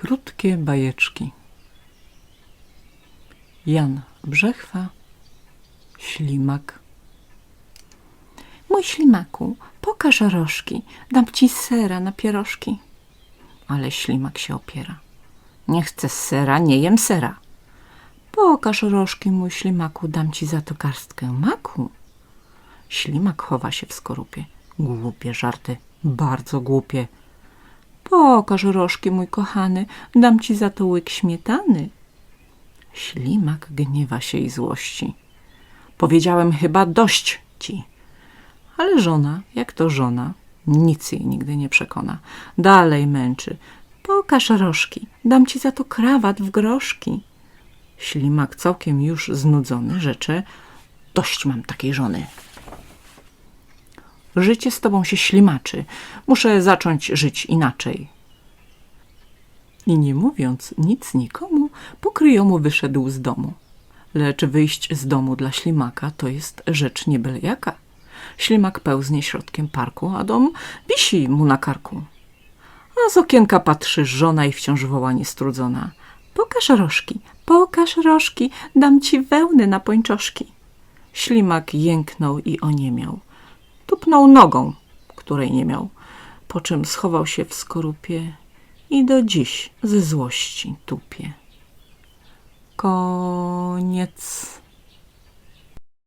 Krótkie bajeczki. Jan Brzechwa, Ślimak. Mój ślimaku, pokaż rożki, dam ci sera na pierożki. Ale ślimak się opiera. Nie chcę sera, nie jem sera. Pokaż rożki, mój ślimaku, dam ci za to garstkę maku. Ślimak chowa się w skorupie. Głupie żarty, bardzo głupie. Pokaż rożki, mój kochany, dam ci za to łyk śmietany. Ślimak gniewa się i złości. Powiedziałem chyba dość ci. Ale żona, jak to żona, nic jej nigdy nie przekona. Dalej męczy. Pokaż rożki, dam ci za to krawat w groszki. Ślimak całkiem już znudzony rzecze. Dość mam takiej żony. Życie z tobą się ślimaczy. Muszę zacząć żyć inaczej. I nie mówiąc nic nikomu, pokryjomu wyszedł z domu. Lecz wyjść z domu dla ślimaka to jest rzecz nie jaka. Ślimak pełznie środkiem parku, a dom wisi mu na karku. A z okienka patrzy żona i wciąż woła niestrudzona. Pokaż rożki, pokaż rożki, dam ci wełny na pończoszki. Ślimak jęknął i oniemiał. Tupnął nogą, której nie miał, po czym schował się w skorupie i do dziś ze złości tupie. Koniec.